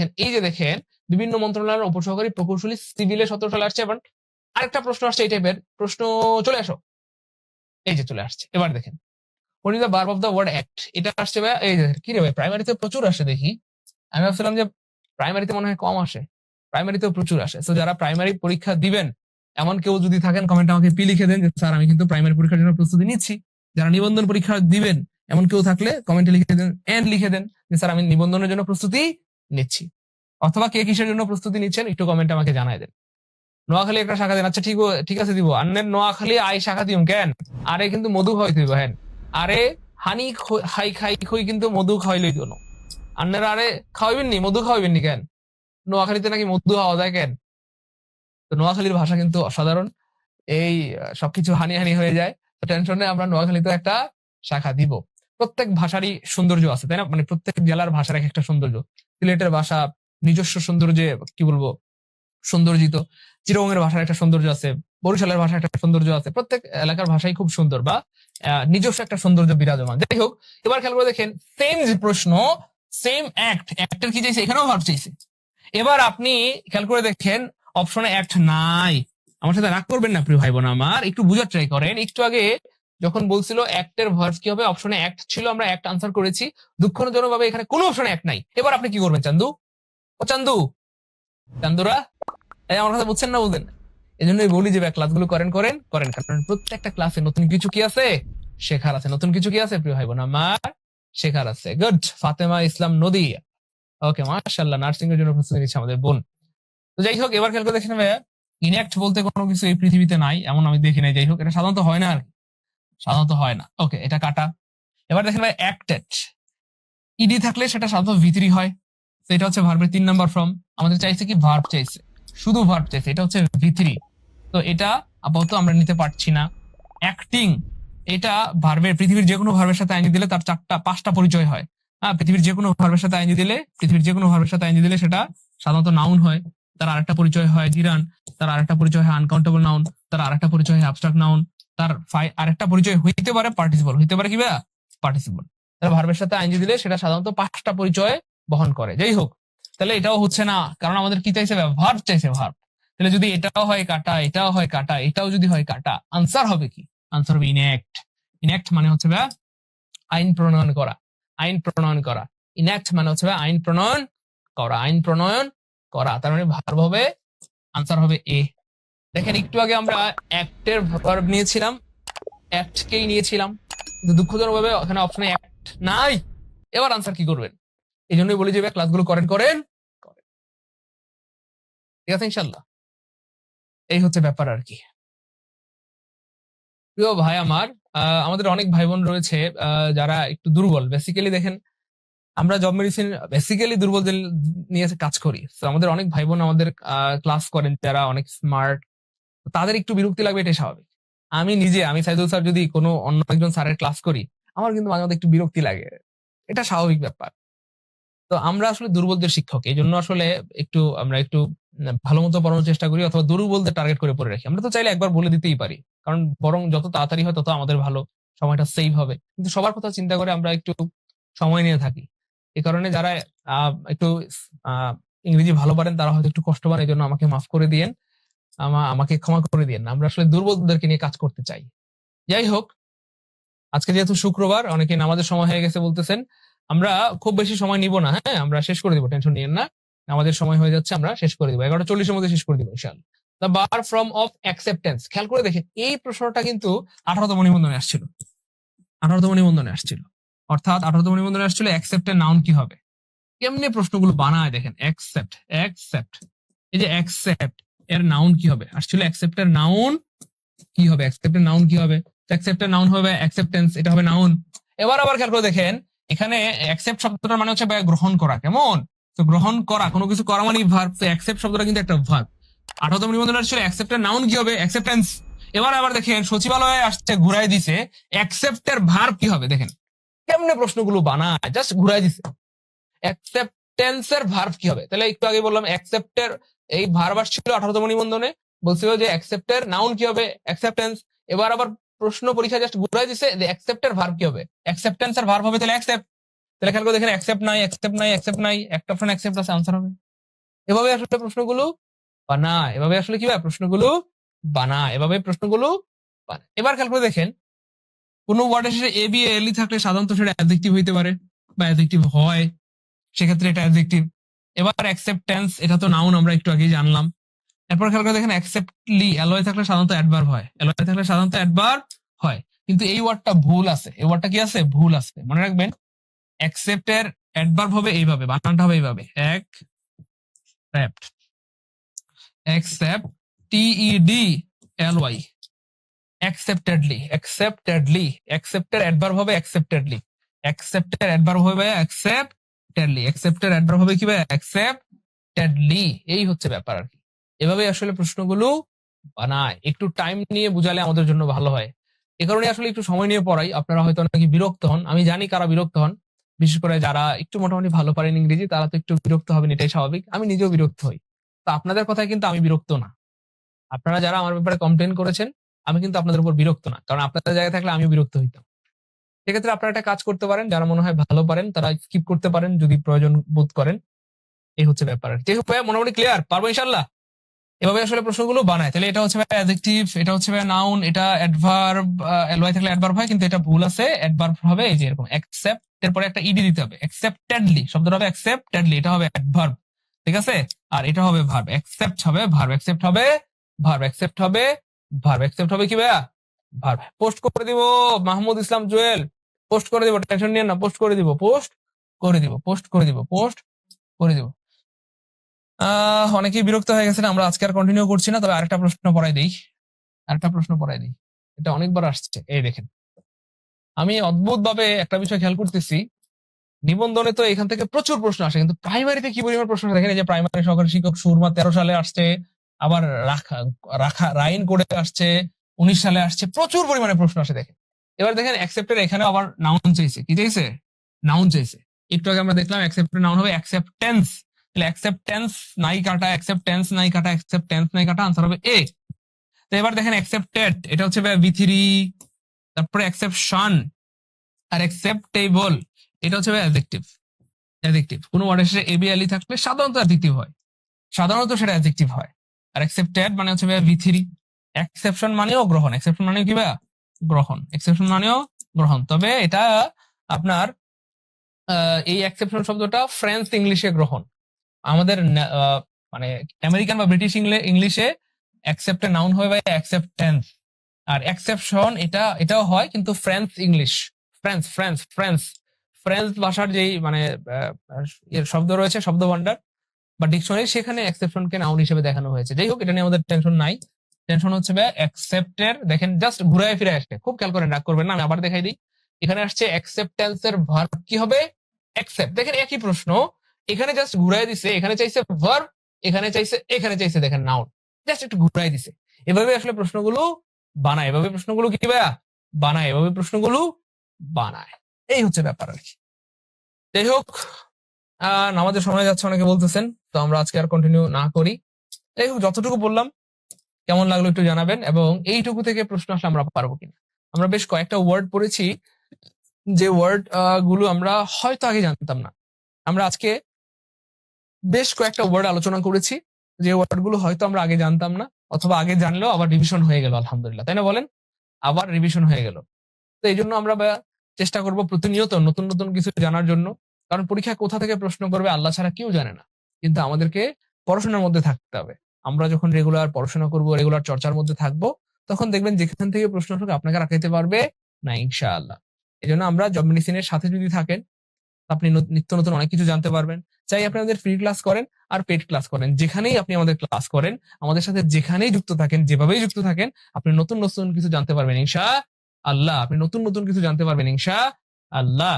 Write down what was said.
দেখেন, এই যে দেখেন, বিভিন্ন মন্ত্রণালয়ের উপসহকারী প্রকৌশলী সিভিলে সতেরো সালে আসছে, এবার আরেকটা প্রশ্ন আসছে এই টাইপের প্রশ্ন চলে আসো। এই যে চলে আসছে, এবার দেখেন। What is the verb of the word act এটা আসছে ভাই, এই কি রে ভাই প্রাইমারিতে প্রচুর আসে দেখি। আমি ভাবছিলাম যে প্রাইমারিতে মনে হয় কম আসে প্রাইমারিতেও প্রচুর আসে। তো যারা প্রাইমারি পরীক্ষা দিবেন, এমন কেউ যদি থাকেন কমেন্টে আমাকে পি লিখে দেন স্যার, আমি কিন্তু প্রাইমারি পরীক্ষার জন্য প্রস্তুতি নিচ্ছি। যারা নিবন্ধন পরীক্ষা দিবেন, এমন কেউ থাকলে কমেন্টে লিখে দেন এন্ড লিখে দেন যে, স্যার, আমি নিবন্ধনের জন্য প্রস্তুতি নিচ্ছি। অথবা কে কিসের জন্য প্রস্তুতি নিচ্ছেন একটু কমেন্ট আমাকে জানাই দেন। নোয়াখালী একটা শাখা দেন। আচ্ছা ঠিক ঠিক আছে দিব। আন্নের নোয়াখালী আই শাখা দিম কেন? আরে কিন্তু মধু খাওয়াই দিব হ্যাঁ আরে হানি খ- হাই খাই খই কিন্তু মধু খাওয়াইলই কোনো আন্নের আরে খাওয়াইবেন নি? মধু খাওয়াইবেন নি, কেন? নোয়াখালীতে নাকি মধু খাওয়া যায়, কেন? তো নোয়াখালীর ভাষা কিন্তু অসাধারণ। এই, সবকিছু হানি হানি হয়ে যায়। তো টেনশনে আমরা নোয়াখালীতে একটা শাখা দিব। প্রত্যেক ভাষারই সৌন্দর্য আছে, তাই না? মানে প্রত্যেক জেলার ভাষার এক একটা সৌন্দর্য। সিলেটের ভাষা নিজস্ব সৌন্দর্যে, কি বলব সৌন্দর্যিত চিরঙের ভাষার একটা সৌন্দর্য আছে, বরিশালের ভাষার একটা সৌন্দর্য আছে। প্রত্যেক এলাকার ভাষাই খুব সুন্দর বা নিজস্ব একটা সৌন্দর্য বিরাজমান। যাই হোক, এবার খেয়াল করে দেখেন সেম যে প্রশ্ন সেম অ্যাক্ট অ্যাক্টের কি চাইছে? এখানেও ভাব চাইছে। এবার আপনি খেয়াল করে দেখেন অপশনে অ্যাক্ট নাই। আমার সাথে রাগ করবেন না, প্রিয় ভাই বোন আমার। একটু বুঝার ট্রাই করেন। একটু আগে যখন বলছিল অ্যাক্টের ভার্ব কি হবে? অপশনে অ্যাক্ট ছিল, আমরা অ্যাক্ট আনসার করেছি। দুঃখজনক ভাবে এখানে কোনো অপশনে অ্যাক্ট নাই। এবার আপনি কি করবেন, চান্দু? ও চান্দু! চান্দুরা? এই আমার কথা বুঝছেন না বুঝলেন এই জন্যই বলি যে ক্লাসগুলো করেন করেন করেন। কারণ প্রত্যেকটা ক্লাসে নতুন কিছু কি আছে? শেখার আছে। নতুন কিছু কি আছে, প্রিয় ভাই বোন আমার শেখার আছে। গুড ফাতেমা ইসলাম নদী। ওকে মাশাল্লাহ নার্সিং এর জন্য প্রস্তুতি নিচ্ছে আমাদের বোন। তো যাই হোক, এবার খেয়াল করে দেখেন ভাইয়া ইনঅ্যাক্ট বলতে কোনো কিছু এই পৃথিবীতে নাই, এমন আমি দেখি নাই। যাই হোক, এটা সাধারণত হয় না আর। সাধারণত হয় না। ওকে এটা কাটা। এবার দেখেন ভাই অ্যাক্টেড ইডি থাকলে সেটা সাধারণত ভিতরি হয়। তো এটা হচ্ছে ভার্বের তিন নাম্বার ফর্ম আমাদের চাইছে কি ভার্ব চাইছে। শুধু ভার্ব চাইছে, এটা হচ্ছে ভিতরি তো এটা আপাতত আমরা নিতে পারছি না। অ্যাক্টিং এটা ভার্বের পৃথিবীর যে কোনো ভার্বের সাথে আইনি দিলে তার চারটা, পাঁচটা পরিচয় হয়। হ্যাঁ পৃথিবীর যে কোনো ভার্বের সাথে আইনি দিলে, পৃথিবীর যে কোনো ভার্বের সাথে আইনি দিলে সেটা সাধারণত নাউন হয়। তার আরেকটা পরিচয় হয় জিরান, তার আরেকটা পরিচয় হয় আনকাউন্টেবল নাউন তার আরেকটা পরিচয় হয় অ্যাবস্ট্রাক্ট নাউন তার আরেকটা পরিচয় হইতে পারে পার্টিসিপল হইতে পারে কি ভাইয়া? পার্টিসিপল তাহলে ভার্বের সাথে আইনজি দিলে সেটা সাধারণত পাঁচটা পরিচয় বহন করে। যাই হোক, তাহলে এটাও হচ্ছে না, কারণ আমাদের কি চাইছে ভার্ব চাইছে ভার্ব তাহলে যদি এটাও হয় কাটা, এটাও হয় কাটা, এটাও যদি হয় কাটা আনসার হবে কি? আনসার হবে ইনঅ্যাক্ট ইনঅ্যাক্ট মানে হচ্ছে ভাইয়া আইন প্রণয়ন করা। আইন প্রণয়ন করা। ইনঅ্যাক্ট মানে হচ্ছে ভাইয়া আইন প্রণয়ন করা। আইন প্রণয়ন করা। তার মানে ভার্ব হবে আনসার হবে এ দেখেন, একটু আগে আমরা অ্যাক্টের ভার্ব নিয়েছিলাম অ্যাক্টকেই নিয়েছিলাম। কিন্তু দুঃখজনক ভাবে ওখানে অপশনে অ্যাক্ট নাই। এবার আনসার কি করবেন? এই জন্যই বলি যে ক্লাসগুলো করেন করেন ঠিক আছে ইনশাল্লাহ এই হচ্ছে ব্যাপার আর কি। প্রিয় ভাই আমার আমাদের অনেক ভাই বোন রয়েছে যারা একটু দুর্বল। বেসিক্যালি দেখেন, আমরা জব মেডিসিন বেসিক্যালি দুর্বলদের নিয়ে কাজ করি। তো আমাদের অনেক ভাই বোন আমাদের ক্লাস করেন, যারা অনেক স্মার্ট তাদের একটু বিরক্তি লাগবে, এটাই স্বাভাবিক। আমি নিজে, আমি সাইদুল স্যার যদি কোনো অন্য একজন স্যারের ক্লাস করি, আমার কিন্তু মাঝে মাঝে একটু বিরক্তি লাগে। এটা স্বাভাবিক ব্যাপার। তো আমরা আসলে দুর্বলদের শিক্ষক এই জন্য আসলে একটু, আমরা একটু ভালো মতো পড়ানোর চেষ্টা করি অথবা দুর্বলদের টার্গেট করে পড়ে রাখি। আমরা তো চাইলে একবার বলে দিতেই পারি। কারণ বরং যত তাড়াতাড়ি হয় তত আমাদের ভালো, সময়টা সেভ হবে। কিন্তু সবার কথা চিন্তা করে আমরা একটু সময় নিয়ে থাকি। এই কারণে যারা একটু ইংরেজি ভালো পারেন, তারা হয়তো একটু কষ্ট পান এই জন্য আমাকে মাফ করে দিয়েন। আমা- আমাকে ক্ষমা করে দিয়েন। আমরা আসলে দুর্বলদেরকে নিয়ে কাজ করতে চাই। যাই হোক, আজকে যেহেতু শুক্রবার, অনেকে নামাজের সময় হয়ে গেছে বলতেছেন, আমরা খুব বেশি সময় নিব না হ্যাঁ? আমরা শেষ করে দিব, টেনশন নিয়েন না। আমাদের সময় হয়ে যাচ্ছে, আমরা শেষ করে দিব। এগারোটা চল্লিশের মধ্যে শেষ করে দিব ইনশাল্লাহ দ্য বার ফ্রম অফ অ্যাকসেপ্টেন্স। খেয়াল করে দেখেন, এই প্রশ্নটা কিন্তু আঠারোতম নিবন্ধনে আসছিল। আঠারোতম নিবন্ধনে আসছিল। অর্থাৎ আঠারোতম নিবন্ধনে আসছিল অ্যাকসেপ্টের নাউন কি হবে? কেমনে প্রশ্নগুলো বানায় দেখেন? অ্যাকসেপ্ট অ্যাকসেপ্ট এই যে অ্যাকসেপ্ট এর নাউন কি হবে? আসলে অ্যাকসেপ্টের নাউন কি হবে? অ্যাকসেপ্টের নাউন কি হবে? অ্যাকসেপ্টের নাউন হবে অ্যাকসেপ্টেন্স এটা হবে নাউন এবার আবার খেয়াল করে দেখেন, এখানে অ্যাকসেপ্ট শব্দটার মানে হচ্ছে গ্রহণ করা, কেমন? তো গ্রহণ করা, কোনো কিছু করা মানে ভার্ব তো অ্যাকসেপ্ট শব্দটা কিন্তু একটা ভার্ব আঠারোতম নিবন্ধন আসলে অ্যাকসেপ্টের নাউন কি হবে? অ্যাকসেপ্টেন্স এবার আবার দেখেন, সচিবালয়ে আসছে ঘুরাই দিছে অ্যাকসেপ্টের ভার্ব কি হবে? দেখেন, কেমনে প্রশ্নগুলো বানায় জাস্ট ঘুরাই দিছে। অ্যাকসেপ্টেন্সের ভার্ব কি হবে? তাহলে একটু আগে বললাম অ্যাকসেপ্টের এই ভার্ব ছিল আঠারোতম নিবন্ধনে। বলছিল যে অ্যাকসেপ্টের নাউন কি হবে? অ্যাকসেপ্টেন্স এবার আবার প্রশ্ন পরীক্ষা জাস্ট ঘুরাই দিছে যে অ্যাকসেপ্টের ভার্ব কি হবে? অ্যাকসেপ্টেন্স আর ভার্ব হবে, তাহলে অ্যাকসেপ্ট তাহলে খেয়াল করে দেখেন অ্যাকসেপ্ট নাই অ্যাকসেপ্ট নাই অ্যাকসেপ্ট নাই, একটা অপশন অ্যাকসেপ্ট আছে আনসার হবে। এভাবে আসলে প্রশ্নগুলো বানায়। এভাবে আসলে কি হয়? প্রশ্নগুলো বানায়। এভাবে প্রশ্নগুলো এবার খেয়াল করে দেখেন, কোন ওয়ার্ডের শেষে এ বি এল থাকলে সাধারণত সেটা অ্যাডজেক্টিভ হইতে পারে বা অ্যাডজেক্টিভ হয়। সেক্ষেত্রে এটা অ্যাডজেক্টিভ এবার অ্যাকসেপ্টেন্স এটা তো নাউন আমরা একটু আগেই জানলাম। এরপর খেয়াল করে দেখেন অ্যাকসেপ্টলি অ্যালয় থাকলে সাধারণত অ্যাডভার্ব হয়। অ্যালয় থাকলে সাধারণত অ্যাডভার্ব হয়। কিন্তু এই ওয়ার্ডটা ভুল আছে। এই ওয়ার্ডটা কি আছে? ভুল আছে। মনে রাখবেন অ্যাকসেপ্টের অ্যাডভার্ব হবে এইভাবে, বানানটা হবে এইভাবে। এক accept accept T E D L Y acceptedly acceptedly অ্যাকসেপ্টের adverb হবে অ্যাকসেপ্টেডলি অ্যাকসেপ্টের অ্যাডভার্ব হবে অ্যাকসেপ্টেডলি অ্যাকসেপ্টের হবে কি ভাই? অ্যাকসেপ্টেডলি এই হচ্ছে ব্যাপার আর কি। এভাবে আসলে প্রশ্নগুলো বানায়। একটু টাইম নিয়ে বুঝালে আমাদের জন্য ভালো হয়। এ কারণে আসলে একটু সময় নিয়ে পড়াই। আপনারা হয়তো বিরক্ত হন। আমি জানি কারা বিরক্ত হন। বিশেষ করে যারা একটু মোটামুটি ভালো পারেন ইংরেজি, তারা তো একটু বিরক্ত হবেন, এটাই স্বাভাবিক। আমি নিজেও বিরক্ত হই। তো আপনাদের কথায় কিন্তু আমি বিরক্ত না। আপনারা যারা আমার ব্যাপারে কমপ্লেন করেছেন, আমি কিন্তু আপনাদের উপর বিরক্ত না। কারণ আপনাদের জায়গায় থাকলে আমি বিরক্ত হইতাম। সেক্ষেত্রে আপনারা একটা কাজ করতে পারেন, যারা মনে হয় ভালো পারেন, তারা স্কিপ করতে পারেন যদি প্রয়োজন বোধ করেন। এই হচ্ছে ব্যাপার যাই হোক ভাইয়া, মোটামুটি ক্লিয়ার পারব ইনশাল্লাহ এভাবে আসলে প্রশ্নগুলো বানায়। তাহলে এটা হচ্ছে অ্যাডজেক্টিভ এটা হচ্ছে নাউন এটা অ্যাডভার্ব এলওয়াই থাকলে অ্যাডভার্ব হয়, কিন্তু এটা ভুল আছে। অ্যাডভার্ব হবে এই যে এরকম অ্যাকসেপ্ট এরপরে একটা ইডি দিতে হবে। অ্যাকসেপ্টেডলি শব্দটা হবে অ্যাকসেপ্টেডলি এটা হবে অ্যাডভার্ব ঠিক আছে? আর এটা হবে ভার্ব অ্যাকসেপ্ট হবে ভার্ব অ্যাকসেপ্ট হবে ভার্ব অ্যাকসেপ্ট হবে ভার্ব অ্যাকসেপ্ট হবে কি ভাইয়া? ভার্ব পোস্ট করে দিব মাহমুদ ইসলাম জুয়েল। পোস্ট করে দিব টেনশন নিয়ে না পোস্ট করে দিব পোস্ট করে দিব পোস্ট করে দিব পোস্ট করে দিব। অনেকেই বিরক্ত হয়ে গেছেন, আমরা আজকে আর কন্টিনিউ করছি না তবে আরেকটা প্রশ্ন পড়াই দিই। আরেকটা প্রশ্ন পড়াই দিই। এটা অনেকবার আসছে, এই দেখেন। আমি অদ্ভুত ভাবে একটা বিষয় খেয়াল করতেছি, নিবন্ধনে তো এখান থেকে প্রচুর প্রশ্ন আসে, কিন্তু প্রাইমারিতে কি পরিমাণ প্রশ্ন? দেখেন যে প্রাইমারি সহকারী শিক্ষক সুরমা তেরো সালে আসছে, আবার রাখা রাখা, রাইন করে আসছে উনিশ সালে আসছে, প্রচুর পরিমাণে প্রশ্ন আসে দেখেন। এবার দেখেন অ্যাকসেপ্টের এখানে আবার নাউন চাইছে। কি চাইছে? নাউন চাইছে। একটু আগে আমরা দেখলাম অ্যাকসেপ্টের নাউন হবে অ্যাকসেপ্টেন্স তাহলে অ্যাকসেপ্টেন্স নাই কাটা অ্যাকসেপ্টেন্স নাই কাটা অ্যাকসেপ্টেন্স নাই কাটা আনসার হবে এ তো এবার দেখেন অ্যাকসেপ্টেড এটা হচ্ছে ভি থ্রি তারপরে অ্যাকসেপশন আর অ্যাকসেপ্টেবল এটা হচ্ছে অ্যাডজেক্টিভ অ্যাডজেক্টিভ কোনো ওয়ার্ডের শেষে এবি আলি থাকলে সাধারণত অ্যাডজেক্টিভ হয়। সাধারণত সেটা অ্যাডজেক্টিভ হয়। আর অ্যাকসেপ্টেড মানে হচ্ছে ভি থ্রি এক্সেপশন মানেও গ্রহণ। এক্সেপশন মানেও কি ভাইয়া? গ্রহণ। এক্সেপশন মানেও গ্রহণ। তবে এটা আপনার এই এক্সেপশন শব্দটা ফ্রেঞ্চ ইংলিশে গ্রহণ। আমাদের মানে আমেরিকান বা ব্রিটিশ ইংলিশে অ্যাকসেপ্টে নাউন হয় বা অ্যাকসেপ্টেন্স আর এক্সেপশন এটা, এটাও হয় কিন্তু French English French French French French ভাষার যেই মানে শব্দ রয়েছে, শব্দ ভান্ডার বা ডিকশনারি সেখানে এক্সেপশনকে নাউন হিসেবে দেখানো হয়েছে। যাই হোক, এটা নিয়ে আমাদের টেনশন নাই। টেনশন হচ্ছে অ্যাকসেপ্টের দেখেন জাস্ট ঘুরায় ফিরে আসছে খুব খেয়াল করেন, রাগ করবেন না, আমি আবার দেখাই দিই। এখানে আসছে অ্যাকসেপ্টেন্স এর ভার্ব কি হবে? অ্যাকসেপ্ট দেখেন, একই প্রশ্ন। এখানে জাস্ট ঘুরাই দিছে, এখানে চাইছে ভার্ব এখানে চাইছে এখানে চাইছে, দেখেন নাউন জাস্ট একটু ঘুরাই দিছে। এভাবে আসলে প্রশ্নগুলো বানায়। এভাবে প্রশ্নগুলো কি ভাইয়া? বানায়। এভাবে প্রশ্নগুলো বানায়। এই হচ্ছে ব্যাপার আর কি। যাই হোক আমাদের সময় যাচ্ছে, অনেকে বলতেছেন, তো আমরা আজকে আর কন্টিনিউ না করি। যাই হোক, যতটুকু বললাম কেমন লাগল একটু জানাবেন এবং এইটুকু থেকে প্রশ্ন আসলে আমরা পারব কিনা। আমরা বেশ কয়েকটা ওয়ার্ড পড়েছি, যে ওয়ার্ডগুলো আমরা হয়তো আগে জানতাম না। আমরা আজকে বেশ কয়েকটা ওয়ার্ড আলোচনা করেছি, যে ওয়ার্ডগুলো হয়তো আমরা আগে জানতাম না, অথবা আগে জানলেও আবার রিভিশন হয়ে গেল, আলহামদুলিল্লাহ। তাই না বলেন? আবার রিভিশন হয়ে গেল। তো এই জন্য আমরা চেষ্টা করব প্রতিনিয়ত নতুন নতুন কিছু জানার জন্য। কারণ পরীক্ষা কোথা থেকে প্রশ্ন করবে আল্লাহ ছাড়া কেউ জানে না। কিন্তু আমাদেরকে পড়াশোনার মধ্যে থাকতে হবে। আমরা যখন রেগুলার পড়াশোনা করব রেগুলার চর্চার মধ্যে থাকব, তখন দেখবেন যেখান থেকে প্রশ্ন আসুক, আপনাকে রাখাইতে পারবে না, ইনশাআল্লাহ। এই জন্য আমরা জব মেডিসিনের সাথে যদি থাকেন, আপনি নিত্য নতুন অনেক কিছু জানতে পারবেন। চাই আপনি আমাদের ফ্রি ক্লাস করেন আর পেড ক্লাস করেন। যেখানেই আপনি আমাদের ক্লাস করেন, আমাদের সাথে যেখানেই যুক্ত থাকেন, যেভাবেই যুক্ত থাকেন, আপনি নতুন নতুন কিছু জানতে পারবেন ইনশা আল্লাহ আপনি নতুন নতুন কিছু জানতে পারবেন ইনশা আল্লাহ